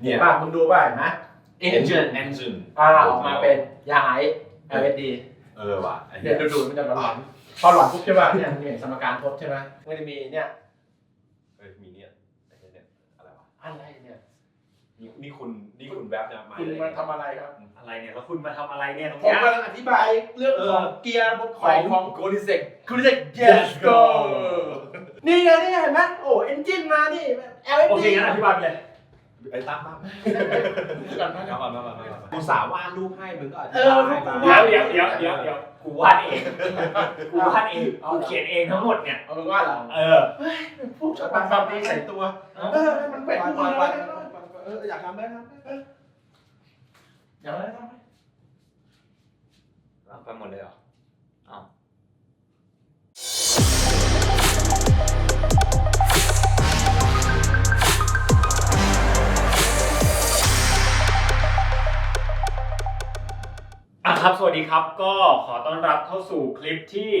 เนี่ยป่ะมึงดูป่ะเห็นไหม engine engine อ่าออกมาเป็นยางไอ LSD เออว่ะไอ้เดี๋เหี้ยยวดูๆมันจะหลอนๆพอหลอนปุ๊บใช่ป่ะเนี่ยมึงเห็นสมการทบใช่ไหมมันจะมีเนี่ยเออมีเนี่ยไอ้เหี้ยเนี่ยอะไรวะอะไรเนี่ยนี่นี่คุณนี่คุณแวบเนี่ยมาคุณเลยมาทำอะไรครับ อะไรเนี่ยแล้วคุณมาทำอะไรเนี่ยตรงผมเนี้ย กำลังอธิบายเรื่องของเกียร์ของของโกลิเซกคุณเรียก yes go นี่ไงนี่ไงเห็นไหมโอ้เอนจินมานี่ LSD โอเคงั้นอธิบายไปเลย ไอ้ตั้มตั้มก่อนนะมามามามามากูสาวาดรูปให้มึงก็อธิเอบาอยมาเดี๋ยวเดี๋ยวเดี๋ยวเดี๋ยวเดี๋ยวกูวาดเอง กูวาดเองกูเขียนเองทั้งหมดเนี่ย เอาเป็นว่าเหรอเออพูดความความดีใส่ตัว เออ มันแปลกไปทุกไปคนไปเลยเอออยากทำได้ครับอยางไรทำไหมไปหมดเลยเหรอ ครับ สวัสดีครับ ก็ขอต้อนรับเข้าสู่คลิปที่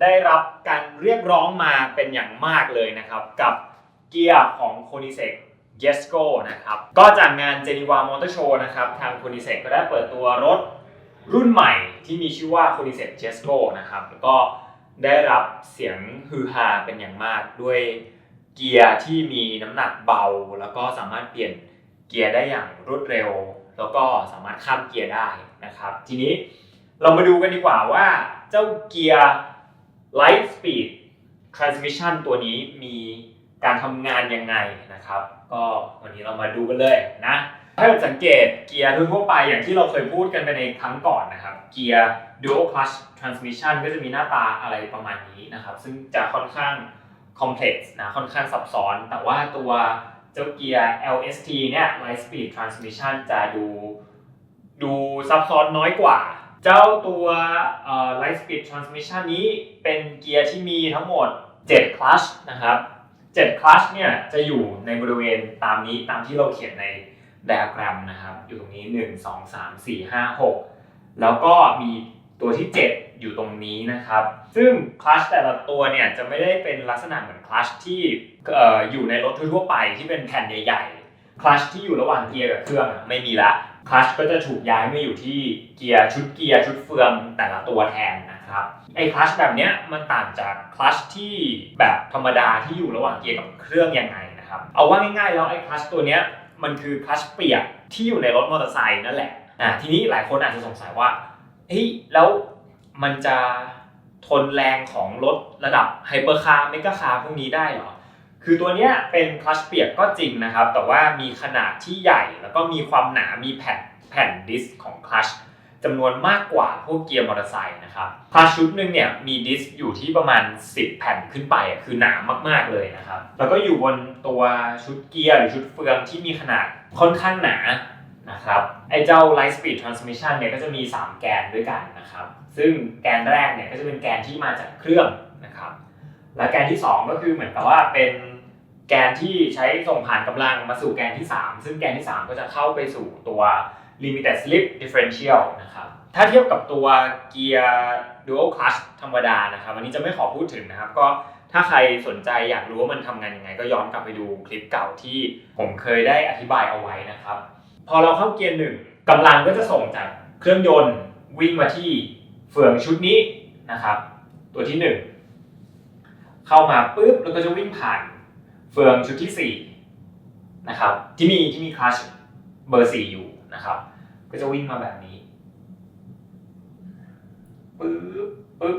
ได้รับการเรียกร้องมาเป็นอย่างมากเลยนะครับ กับเกียร์ของ k o n i s e c y e s c o นะครับ ก็จากงาน Geneva Motor Show นะครับ ทาง k o n i s e c ก็ได้เปิดตัวรถรุ่นใหม่ที่มีชื่อว่า k o n i s e c y e s c o นะครับแล้วก็ได้รับเสียงฮือฮาเป็นอย่างมากด้วยเกียร์ที่มีน้ำหนักเบา แล้วก็สามารถเปลี่ยนเกียร์ได้อย่างรวดเร็ว แล้วก็สามารถข้ามเกียร์ได้ นะครับ ทีนี้เรามาดูกันดีกว่าว่าเจ้าเกียร์ Light Speed Transmission ตัวนี้มีการทำงานยังไงนะครับ ก็วันนี้เรามาดูกันเลยนะถ้าเราสังเกตเกียร์ทั่วไปอย่างที่เราเคยพูดกันไปในครั้งก่อนนะครับ เกียร์ Dual Clutch Transmission ก็จะมีหน้าตาอะไรประมาณนี้นะครับ ซึ่งจะค่อนข้าง complex นะค่อนข้างซับซ้อน แต่ว่าตัวเจ้าเกียร์ LST เนี่ย Light Speed Transmission จะดู ดูซับซ้อนน้อยกว่า เจ้าตัว Light Speed Transmission นี้เป็นเกียร์ที่มีทั้งหมด7 clutch นะครับ7 clutch เนี่ยจะอยู่ในบริเวณตามนี้ตามที่เราเขียนใน diagram นะครับ อยู่ตรงนี้ 1 2 3 4 5 6 แล้วก็มีตัวที่ 7 อยู่ตรงนี้นะครับ ซึ่งคลัชแต่ละตัวเนี่ยจะไม่ได้เป็นลักษณะเหมือนคลัชที่ออยู่ในรถทั่วๆไปที่เป็นแผ่นใหญ่ๆคลัชที่อยู่ระหว่างเกียร์กับเครื่องไม่มีละ คลัชก็จะถูกย้ายมาอยู่ที่เกียร์ชุดเกียร์ชุดเฟืองแต่ละตัวแทนนะครับไอ้คลัชแบบเนี้ยมันต่างจากคลัชที่แบบธรรมดาที่อยู่ระหว่างเกียร์กับเครื่องยังไงนะครับเอาว่าง่ายๆแล้วไอ้คลัชตัวเนี้ยมันคือคลัชเปียกที่อยู่ในรถมอเตอร์ไซค์นั่นแหละอะทีนี้หลายคนอาจจะสงสัยว่าเฮ้ยแล้วมันจะทนแรงของรถระดับไฮเปอร์คาร์เมกะคาร์พวกนี้ได้หรอ คือตัวนี้เป็นคลัชเปียกก็จริงนะครับ แต่ว่ามีขนาดที่ใหญ่ แล้วก็มีความหนา มีแผ่นแผ่นดิสของคลัชจำนวนมากกว่าพวกเกียร์มอเตอร์ไซค์นะครับคลัชชุดหนึ่งเนี่ยมีดิสอยู่ที่ประมาณ 10 แผ่นขึ้นไปคือหนามากๆเลยนะครับ แล้วก็อยู่บนตัวชุดเกียร์หรือชุดเฟืองที่มีขนาดค่อนข้างหนานะครับไอเจ้า Light Speed Transmission เนี่ยก็จะมี 3 แกนด้วยกันนะครับ ซึ่งแกนแรกเนี่ยก็จะเป็นแกนที่มาจากเครื่องนะครับ และแกนที่ 2 ก็คือเหมือนกับว่าเป็น แกนที่ใช้ส่งผ่านกำลังมาสู่แกนที่ 3 ซึ่งแกนที่ 3 ก็จะเข้าไปสู่ตัว limited slip differential นะครับถ้าเทียบกับตัวเกียร์ dual clutch ธรรมดานะครับอันนี้จะไม่ขอพูดถึงนะครับ ก็ถ้าใครสนใจอยากรู้ว่ามันทำงานยังไง ก็ย้อนกลับไปดูคลิปเก่าที่ผมเคยได้อธิบายเอาไว้นะครับ พอเราเข้าเกียร์หนึ่งกำลังก็จะส่งจากเครื่องยนต์วิ่งมาที่เฟืองชุดนี้นะครับ ตัวที่หนึ่งเข้ามาปุ๊บแล้วก็จะวิ่งผ่าน เฟืองชุดที่4นะครับที่มีที่มีคลัชเบอร์ 4 อยู่นะครับ ก็จะวิ่งมาแบบนี้ปึ๊บปึ๊บ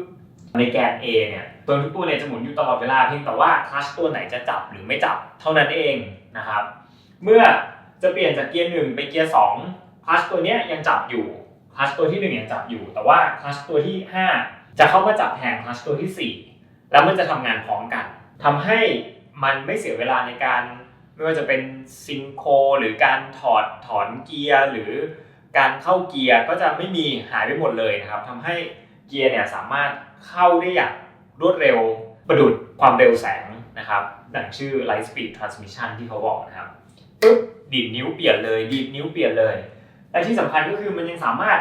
ในแกน A เนี่ยตัวทุกตัวเนี่ยจะหมุนอยู่ตลอดเวลาเพียงแต่ว่าคลัชตัวไหนจะจับหรือไม่จับเท่านั้นเองนะครับ เมื่อจะเปลี่ยนจากเกียร์หนึ่งไปเกียร์สองคลัชตัวเนี้ยยังจับอยู่คลัชตัวที่หนึ่งยังจับอยู่ แต่ว่าคลัชตัวที่ห้าจะเข้ามาจับแทนคลัชตัวที่สี่แล้วมันจะทำงานพร้อมกันทำให้ มันไม่เสียเวลาในการไม่ว่าจะเป็นซิงโครหรือการถอดถอนเกียร์หรือการเข้าเกียร์ก็จะไม่มีหายไปหมดเลยนะครับทำให้เกียร์เนี่ยสามารถเข้าได้อย่างรวดเร็วประดุดความเร็วแสงนะครับดังชื่อ Light Speed Transmission ที่เขาบอกนะครับปุ๊บดีดนิ้วเปลี่ยนเลยดีดนิ้วเปลี่ยนเลย และที่สำคัญก็คือมันยังสามารถ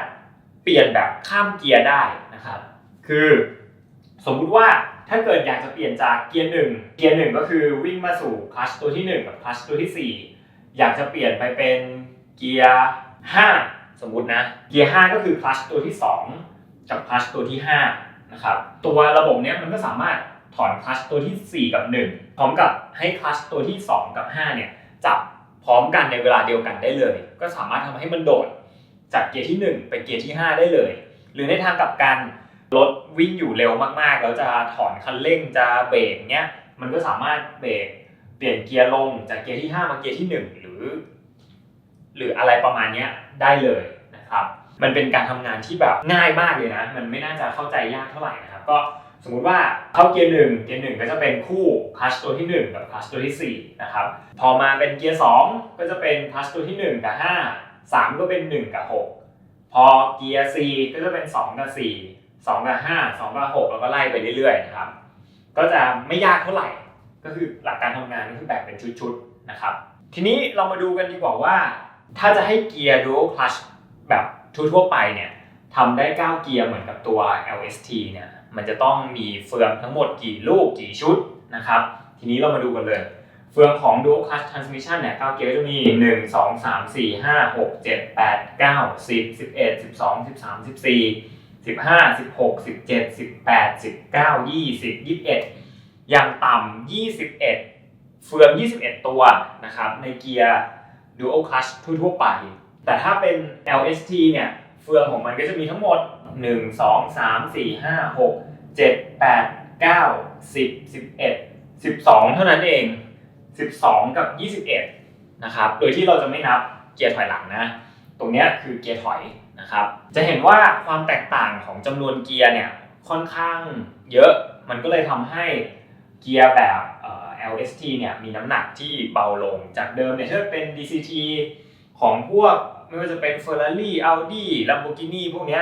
เปลี่ยนแบบข้ามเกียร์ได้นะครับ คือสมมุติว่า ถ้าเกิดอยากจะเปลี่ยนจากเกียร์หนึ่งเกียร์หนึ่งก็คือวิ่งมาสู่คลัชตัวที่ 1 กับคลัชตัวที่ 4 อยากจะเปลี่ยนไปเป็นเกียร์5สมมุตินะ เกียร์5ก็คือคลัชตัวที่ 2 กับคลัชตัวที่5นะครับ ตัวระบบเนี้ยมันก็สามารถถอนคลัชตัวที่ 4 กับ 1 พร้อมกับให้คลัชตัวที่ 2 กับ5เนี่ยจับพร้อมกันในเวลาเดียวกันได้เลย ก็สามารถทำให้มันโดดจากเกียร์ที่ 1 ไปเกียร์ที่ 5 ได้เลย หรือในทางกลับกัน รถวิ่งอยู่เร็วมากๆ แล้วจะถอนคันเร่งจะเบรกเนี้ยมันก็สามารถเบรกเปลี่ยนเกียร์ลงจากเกียร์ที่ 5 มาเกียร์ที่ 1 หรือ หรืออะไรประมาณเนี้ยได้เลยนะครับ มันเป็นการทำงานที่แบบง่ายมากเลยนะ มันไม่น่าจะเข้าใจยากเท่าไหร่นะครับ ก็สมมุติว่าเข้าเกียร์หนึ่งเกียร์หนึ่งก็จะเป็นคู่คลัชตัวที่ 1 กับคลัชตัวที่ 4 นะครับ พอมาเป็นเกียร์2ก็จะเป็นคลัชตัวที่ 1 กับ 5 3 ก็เป็น 1 กับ 6 พอเกียร์4ก็จะเป็น 2 กับ 4 2กับ5 2กับ6แล้วก็ไล่ไปเรื่อยๆนะครับ ก็จะไม่ยากเท่าไหร่ ก็คือหลักการทำงานก็คือแบ่งเป็นชุดๆนะครับ ทีนี้เรามาดูกันดีกว่าว่า ถ้าจะให้เกียร์ dual clutch แบบทั่วๆไปเนี่ยทำได้ 9 เกียร์เหมือนกับตัว LST เนี่ยมันจะต้องมีเฟืองทั้งหมดกี่ลูกกี่ชุดนะครับ ทีนี้เรามาดูกันเลย เฟืองของ dual clutch transmission เนี่ย9เกียร์ก็จะมี 1 2 3 4 5 6 7 8 9 10 11 12 13 14 สิบห้าสิบหกสิบเจ็ดสิบแปดสิบเก้ายี่สิบยี่สิบเอ็ดยังต่ำยี่สิบเอ็ดเฟื่องยี่สิบเอ็ดตัวนะครับในเกียร์ Dual Clutch ทั่วๆไป แต่ถ้าเป็น LST เนี่ยเฟื่องของมันก็จะมีทั้งหมดหนึ่งสองสามสี่ห้าหกเจ็ดแปดเก้าสิบสิบเอ็ดสิบสองเท่านั้นเองสิบสองกับยี่สิบเอ็ดนะครับ โดยที่เราจะไม่นับเกียร์ถอยหลังนะ ตรงนี้คือเกียร์ถอย นะครับ จะเห็นว่าความแตกต่างของจำนวนเกียร์เนี่ยค่อนข้างเยอะ มันก็เลยทำให้เกียร์แบบ LST เนี่ยมีน้ำหนักที่เบาลงจากเดิมเนี่ยถ้าเป็น DCT ของพวกไม่ว่าจะเป็น Ferrari Audi Lamborghini พวกนี้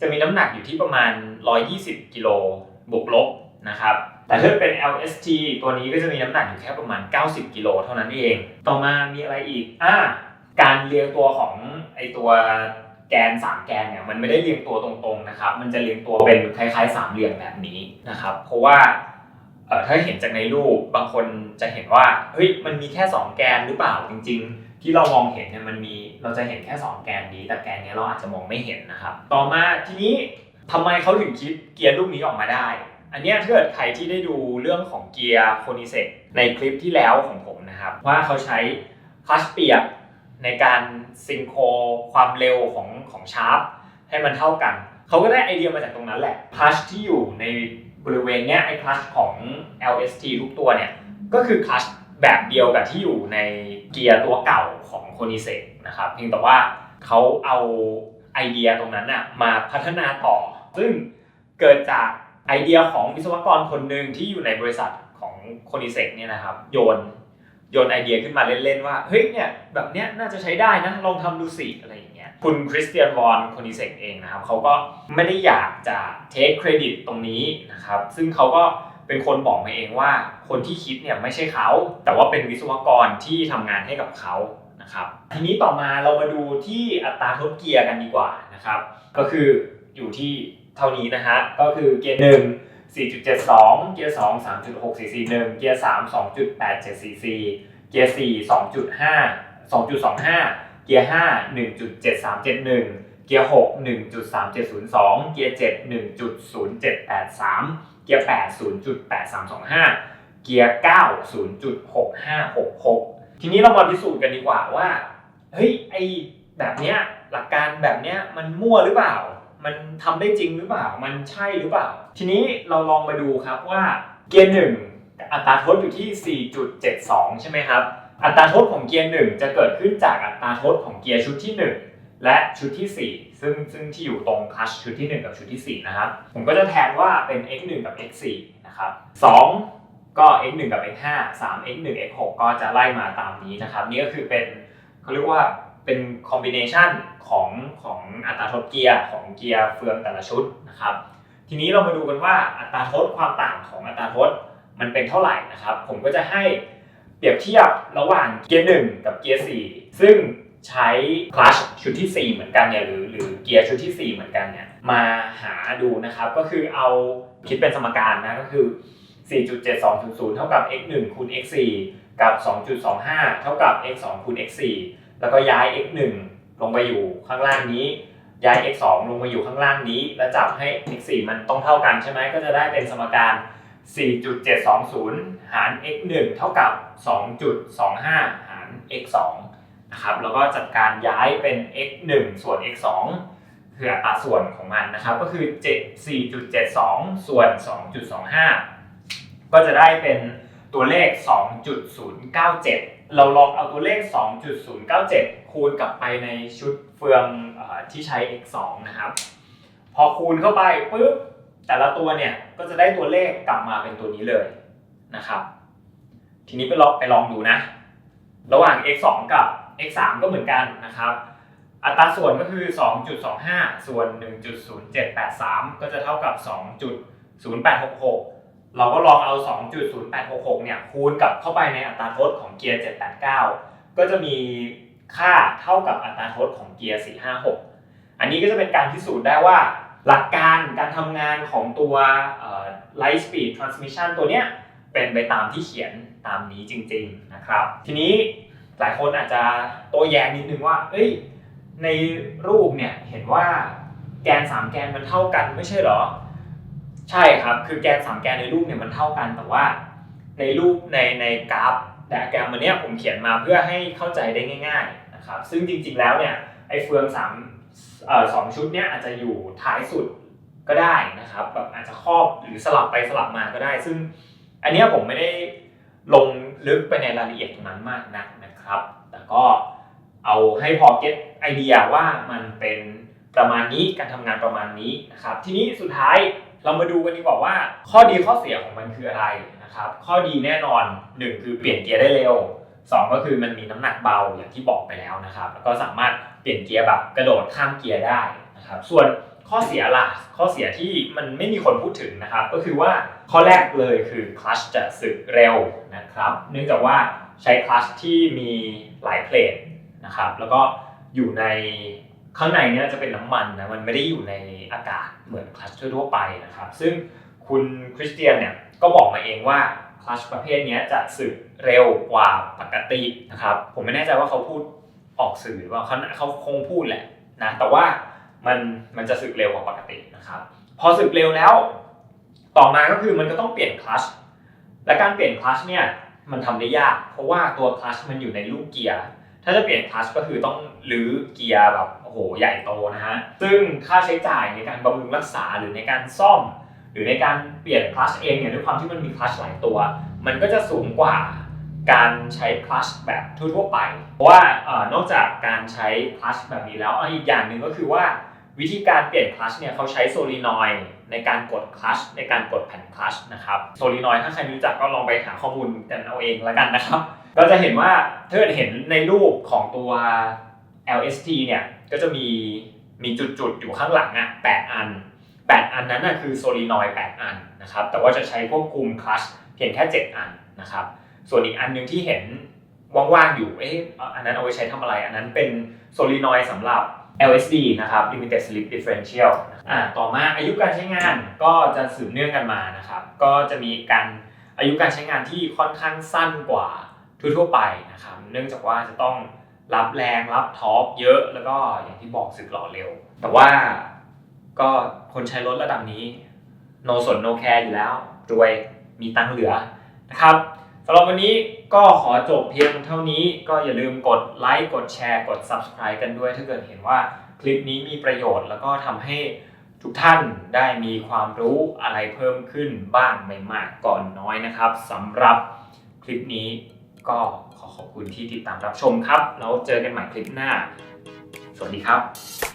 จะมีน้ำหนักอยู่ที่ประมาณ 120 กิโลบวกลบนะครับแต่ถ้าเป็น LST ตัวนี้ก็จะมีน้ำหนักอยู่แค่ประมาณ 90 กิโลเท่านั้นเอง ต่อมามีอะไรอีกอ่าการเรียงตัวของไอตัว แกน3แกนเนี่ยมันไม่ได้เรียงตัวตรงๆนะครับ มันจะเรียงตัวเป็นคล้ายๆสามเหลี่ยมแบบนี้นะครับ เพราะว่าถ้าเห็นจากในรูปบางคนจะเห็นว่าเฮ้ยมันมีแค่ 2 แกนหรือเปล่าจริง ๆ ที่เรามองเห็นเนี่ยมันมีเราจะเห็นแค่ 2 แกนนี้ แต่แกนเนี้ยเราอาจจะมองไม่เห็นนะครับ ต่อมาทีนี้ทำไมเขาถึงคิดเกียร์ลูกนี้ออกมาได้ อันเนี้ยถ้าเกิดใครที่ได้ดูเรื่องของเกียร์โคนิเซกในคลิปที่แล้วของผมนะครับ ว่าเขาใช้คลัชเปียก ในการซิงโครความเร็วของของชาร์ปให้มันเท่ากัน เขาก็ได้ไอเดียมาจากตรงนั้นแหละคลัชที่อยู่ในบริเวณเนี้ยไอคลัชของ LST ทุกตัวเนี่ยก็คือคลัชแบบเดียวกับที่อยู่ในเกียร์ตัวเก่าของโคนิเซกนะครับเพียงแต่ว่าเขาเอาไอเดียตรงนั้นน่ะมาพัฒนาต่อ ซึ่งเกิดจากไอเดียของวิศวกรคนหนึ่งที่อยู่ในบริษัทของโคนิเซกเนี่ยนะครับโยน โยนไอเดียขึ้นมาเล่นๆว่าเฮ้ยเนี่ยแบบเนี้ยน่าจะใช้ได้นะลองทำดูสิอะไรอย่างเงี้ยคุณคริสเตียนวอนโคนิเซกเองนะครับเขาก็ไม่ได้อยากจะเทคเครดิตตรงนี้นะครับซึ่งเขาก็เป็นคนบอกมาเองว่าคนที่คิดเนี่ยไม่ใช่เขา แต่ว่าเป็นวิศวกรที่ทำงานให้กับเขานะครับทีนี้ต่อมาเรามาดูที่อัตราทดเกียร์กันดีกว่านะครับก็คืออยู่ที่เท่านี้นะฮะก็คือเกียร์หนึ่ง 4.72 เกียร์สอง3.6 4 4 1 เกียร์สาม2.8 7 4 4 เกียร์สี่2.5 2.25 เกียร์ห้า1.7371 เกียร์หก1.3702 เกียร์เจ็ด1.0783 เกียร์ 8 0.8325 เกียร์ 9 0.6566 ทีนี้เรามาพิสูจน์กันดีกว่าว่า เฮ้ย ไอแบบเนี้ยหลักการแบบเนี้ยมันมั่วหรือเปล่า มันทำได้จริงหรือเปล่า มันใช่หรือเปล่า ทีนี้เราลองมาดูครับว่าเกียร์หนึ่งอัตราทดอยู่ที่ 4.72 ใช่ไหมครับ อัตราทดของเกียร์หนึ่งจะเกิดขึ้นจากอัตราทดของเกียร์ชุดที่ 1 และชุดที่ 4 ซึ่งซึ่งที่อยู่ตรงคลัชชุดที่ 1 กับชุดที่ 4 นะครับ ผมก็จะแทนว่าเป็น x 1กับ x 4นะครับ2ก็ x 1กับ x 5 3 x 1 x 6ก็จะไล่มาตามนี้นะครับ นี่ก็คือเป็นเขาเรียกว่า เป็นคอมบิเนชันของของอัตราทดเกียร์ของเกียร์เฟืองแต่ละชุดนะครับ ทีนี้เรามาดูกันว่าอัตราทดความต่างของอัตราทดมันเป็นเท่าไหร่นะครับ ผมก็จะให้เปรียบเทียบระหว่างเกียร์1กับเกียร์4ซึ่งใช้คลัชชุดที่ 4 เหมือนกันเนี่ยหรือหรือเกียร์ชุดที่ 4 เหมือนกันเนี่ยมาหาดูนะครับก็คือเอาคิดเป็นสมการนะก็คือ 4.7200 เท่ากับ x 1 คูณ x 4 กับ 2.25 เท่ากับ x 2 คูณ x 4 แล้วก็ย้าย x 1 ลงไปอยู่ข้างล่างนี้ ย้าย x 2 ลงมาอยู่ข้างล่างนี้ แล้วจับให้ x 4 มันต้องเท่ากันใช่ไหมก็จะได้เป็นสมการ 4.720 หาร x 1 เท่ากับ 2.25 หาร x 2 นะครับแล้วก็จัดการย้ายเป็น x 1 ส่วน x 2 คืออัตราส่วนของมันนะครับก็คือ7 4.72 ส่วน 2.25 ก็จะได้เป็นตัวเลข 2.097 เราลองเอาตัวเลข 2.097 คูณกลับไปในชุดเฟืองอที่ใช้ x 2 นะครับ พอคูณเข้าไปปุ๊บแต่ละตัวเนี่ยก็จะได้ตัวเลขกลับมาเป็นตัวนี้เลยนะครับ ทีนี้ไปลองไปลองดูนะ ระหว่าง x 2กับ x 3ก็เหมือนกันนะครับ อัตราส่วนก็คือ 2.25 ส่วน 1.0783 ก็จะเท่ากับ 2.0866 เราก็ลองเอา 2.0866 เนี่ยคูณกับเข้าไปในอัตราโทษของเกียร์ 789 ก็จะมีค่าเท่ากับอัตราโทษของเกียร์ 456 อันนี้ก็จะเป็นการพิสูจน์ได้ว่า หลักการการทำงานของตัว Light Speed Transmission ตัวเนี้ยเป็นไปตามที่เขียนตามนี้จริงๆนะครับ ทีนี้หลายคนอาจจะโต้แย้งนิดนึงว่า เอ้ย ในรูปเนี่ยเห็นว่าแกน 3 แกนมันเท่ากันไม่ใช่หรอ ใช่ครับ คือแกน3แกนในรูปเนี่ยมันเท่ากัน แต่ว่าในรูปในในกราฟไดอะแกรมมันเนี้ยผมเขียนมาเพื่อให้เข้าใจได้ง่าย ๆนะครับ ซึ่งจริงๆแล้วเนี่ยไอ้เฟืองสามสองชุดเนี้ยอาจจะอยู่ท้ายสุดก็ได้นะครับแบบอาจจะครอบหรือสลับไปสลับมาก็ได้ ซึ่งอันเนี้ยผมไม่ได้ลงลึกไปในรายละเอียดตรงนั้นมากนักนะครับ แต่ก็เอาให้พอเก็ตไอเดียว่ามันเป็นประมาณนี้การทำงานประมาณนี้นะครับ ทีนี้สุดท้าย เรามาดูกันดีกว่าว่า ข้อดีข้อเสียของมันคืออะไรนะครับ ข้อดีแน่นอนหนึ่งคือเปลี่ยนเกียร์ได้เร็วสองก็คือมันมีน้ำหนักเบาอย่างที่บอกไปแล้วนะครับ แล้วก็สามารถเปลี่ยนเกียร์แบบกระโดดข้ามเกียร์ได้นะครับ ส่วนข้อเสียล่ะข้อเสียที่มันไม่มีคนพูดถึงนะครับ ก็คือว่าข้อแรกเลยคือคลัชจะสึกเร็วนะครับ เนื่องจากว่าใช้คลัชที่มีหลายเพลทนะครับ แล้วก็อยู่ใน ข้างในเนี้ยจะเป็นน้ำมันนะมันไม่ได้อยู่ในอากาศเหมือนคลัชทั่วไปนะครับ ซึ่งคุณคริสเตียนเนี่ยก็บอกมาเองว่าคลัชประเภทนี้จะสึกเร็วกว่าปกตินะครับ ผมไม่แน่ใจว่าเขาพูดออกสื่อหรือว่าเขาเขาคงพูดแหละนะแต่ว่ามันมันจะสึกเร็วกว่าปกตินะครับ พอสึกเร็วแล้ว ต่อมาก็คือมันก็ต้องเปลี่ยนคลัชและการเปลี่ยนคลัชเนี่ยมันทำได้ยาก เพราะว่าตัวคลัชมันอยู่ในลูกเกียร์ ถ้าจะเปลี่ยนคลัชก็คือต้องรื้อเกียร์แบบโอ้โหใหญ่โตนะฮะ ซึ่งค่าใช้จ่ายในการบำรุงรักษาหรือในการซ่อม หรือในการเปลี่ยนคลัชเองเนี่ยด้วยความที่มันมีคลัชหลายตัว มันก็จะสูงกว่าการใช้คลัชแบบทั่วๆไป เพราะว่านอกจากการใช้คลัชแบบนี้แล้วอีกอย่างหนึ่งก็คือว่าวิธีการเปลี่ยนคลัชเนี่ยเขาใช้โซลีนอยในการกดคลัชในการกดแผ่นคลัชนะครับโซลีนอยถ้าใครรู้จักก็ลองไปหาข้อมูลกันเอาเองแล้วกันนะครับ ก็จะเห็นว่าถ้าเกิดเห็นในรูปของตัว LST เนี่ยก็จะมีมีจุดๆ อยู่ข้างหลังอะ8อัน8อันนั้นน่ะคือโซลีนอยด์8อันนะครับแต่ว่าจะใช้ควบคุมคลัชเพียงแค่7อันนะครับส่วนอีกอันหนึงที่เห็นว่างๆอยู่เอ๊ะอันนั้นเอาไว้ใช้ทำอะไร อันนั้นเป็นโซลีนอยด์สำหรับ LSD นะครับ Limited Slip Differential อ่าต่อมาอายุการใช้งานก็จะสืบเนื่องกันมานะครับ ก็จะมีการอายุการใช้งานที่ค่อนข้างสั้นกว่า ทั่วๆไปนะครับเนื่องจากว่าจะต้องรับแรงรับทอร์กเยอะแล้วก็อย่างที่บอกสึกหล่อเร็ว แต่ว่าก็คนใช้รถระดับนี้ โนสนโนแคร์อยู่แล้ว รวยมีตังค์เหลือนะครับสำหรับวันนี้ก็ขอจบเพียงเท่านี้ก็อย่าลืมกดไลค์กดแชร์กด Subscribe กันด้วย ถ้าเกิดเห็นว่าคลิปนี้มีประโยชน์แล้วก็ทำให้ทุกท่านได้มีความรู้อะไรเพิ่มขึ้นบ้างไม่มากก่อนน้อยนะครับสำหรับคลิปนี้ ก็ขอขอบคุณที่ติดตามรับชมครับ แล้วเจอกันใหม่คลิปหน้า สวัสดีครับ